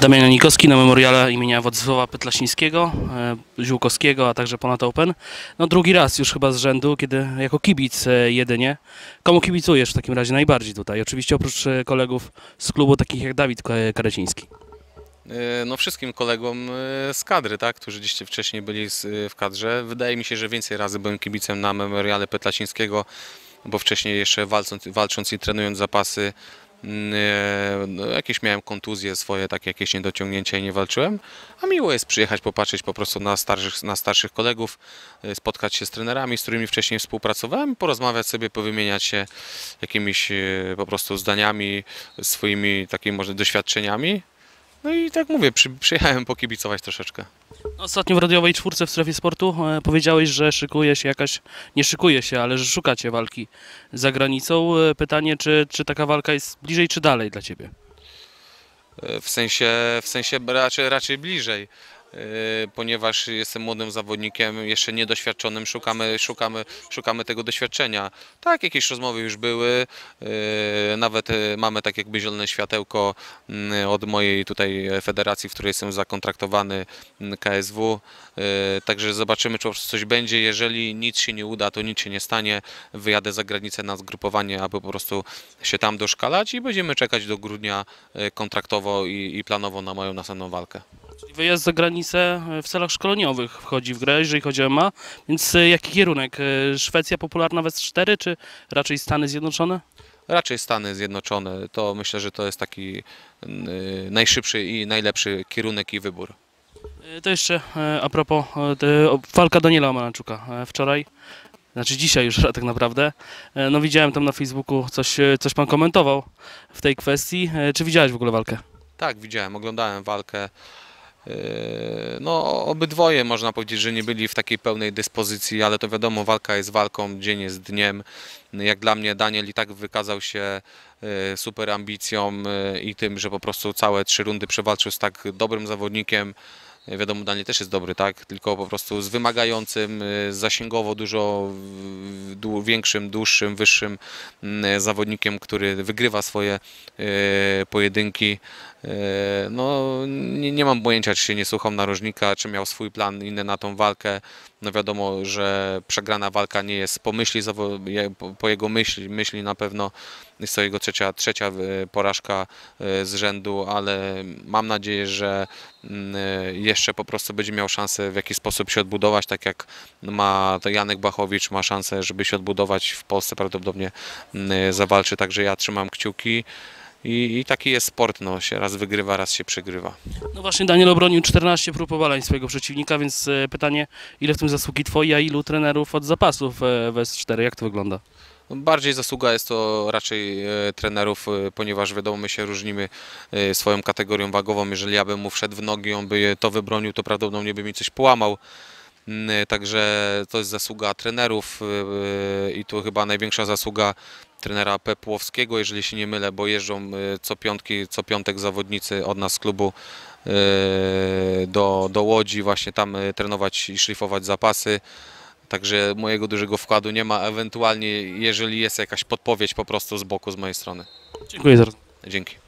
Damian Janikowski na memoriale imienia Władysława Pytlasińskiego, e, Ziółkowskiego, a także Ponad Open. No drugi raz już chyba z rzędu, kiedy jako kibic e, jedynie. Komu kibicujesz w takim razie najbardziej tutaj? Oczywiście oprócz e, kolegów z klubu takich jak Dawid Ka- Kareciński. No wszystkim kolegom z kadry, tak, którzy gdzieś wcześniej byli w kadrze. Wydaje mi się, że więcej razy byłem kibicem na memoriale Petlasińskiego, bo wcześniej jeszcze walcząc, walcząc i trenując zapasy, no, jakieś miałem kontuzje swoje, takie jakieś niedociągnięcia i nie walczyłem. A miło jest przyjechać, popatrzeć po prostu na starszych, na starszych kolegów, e, spotkać się z trenerami, z którymi wcześniej współpracowałem, porozmawiać sobie, powymieniać się jakimiś e, po prostu zdaniami, swoimi takimi może doświadczeniami. No i tak mówię, przy, przyjechałem pokibicować troszeczkę. Ostatnio w radiowej czwórce w strefie sportu e, powiedziałeś, że szykuje się jakaś, nie szykuje się, ale że szukacie walki za granicą. E, Pytanie, czy, czy taka walka jest bliżej czy dalej dla Ciebie? E, W sensie, w sensie raczej, raczej bliżej, ponieważ jestem młodym zawodnikiem, jeszcze niedoświadczonym, szukamy, szukamy, szukamy tego doświadczenia. Tak, jakieś rozmowy już były, e, nawet e, mamy tak jakby zielone światełko od mojej tutaj federacji, w której jestem zakontraktowany KSW, także zobaczymy, czy coś będzie. Jeżeli nic się nie uda, to nic się nie stanie. Wyjadę za granicę na zgrupowanie, aby po prostu się tam doszkalać i będziemy czekać do grudnia kontraktowo i, i planowo na moją następną walkę. Czyli Wyjazd za granicę e, w celach szkoleniowych wchodzi w grę, jeżeli chodzi o MMA. Więc e, jaki kierunek? E, Szwecja popularna w S4, czy raczej Stany Zjednoczone? Raczej Stany Zjednoczone, to myślę, że to jest taki najszybszy i najlepszy kierunek i wybór. To jeszcze a propos walka Daniela Omaranczuka wczoraj. Znaczy dzisiaj już tak naprawdę. No widziałem tam na Facebooku coś, coś pan komentował w tej kwestii. Czy widziałeś w ogóle walkę? Tak, widziałem, oglądałem walkę. Yy, No, obydwoje można powiedzieć, że nie byli w takiej pełnej dyspozycji, ale to wiadomo, walka jest walką, dzień jest dniem. Jak dla mnie Daniel i tak wykazał się yy, super ambicją yy, i tym, że po prostu całe trzy rundy przewalczył z tak dobrym zawodnikiem. Wiadomo, Daniel też jest dobry, tak? Tylko po prostu z wymagającym, yy, zasięgowo dużo większym, dłuższym, wyższym yy, zawodnikiem, który wygrywa swoje yy, pojedynki. No, nie, nie mam pojęcia, czy się nie słuchał narożnika, czy miał swój plan inny na tą walkę. No wiadomo, że przegrana walka nie jest po myśli, po- jego myśli, myśli na pewno jest to jego trzecia, trzecia porażka z rzędu, ale mam nadzieję, że jeszcze po prostu będzie miał szansę w jakiś sposób się odbudować, tak jak ma Janek Bachowicz, ma szansę, żeby się odbudować w Polsce prawdopodobnie mm, zawalczy, także ja trzymam kciuki. I, I taki jest sport, no, się raz wygrywa, raz się przegrywa. No właśnie Daniel obronił 14 prób obalań swojego przeciwnika, więc e, pytanie, ile w tym zasługi twoje, a ilu trenerów od zapasów e, w S4? Jak to wygląda? No, Bardziej zasługa jest to raczej e, trenerów, e, ponieważ wiadomo, my się różnimy e, swoją kategorią wagową. Jeżeli ja bym mu wszedł w nogi, on by to wybronił, to prawdopodobnie by mi coś połamał. Mm, Także to jest zasługa trenerów i tu chyba największa zasługa trenera Pepłowskiego, jeżeli się nie mylę, bo jeżdżą co piątki, co piątek zawodnicy od nas z klubu do, do Łodzi właśnie tam trenować i szlifować zapasy. Także mojego dużego wkładu nie ma, ewentualnie jeżeli jest jakaś podpowiedź po prostu z boku z mojej strony. Dziękuję za. Dzięki.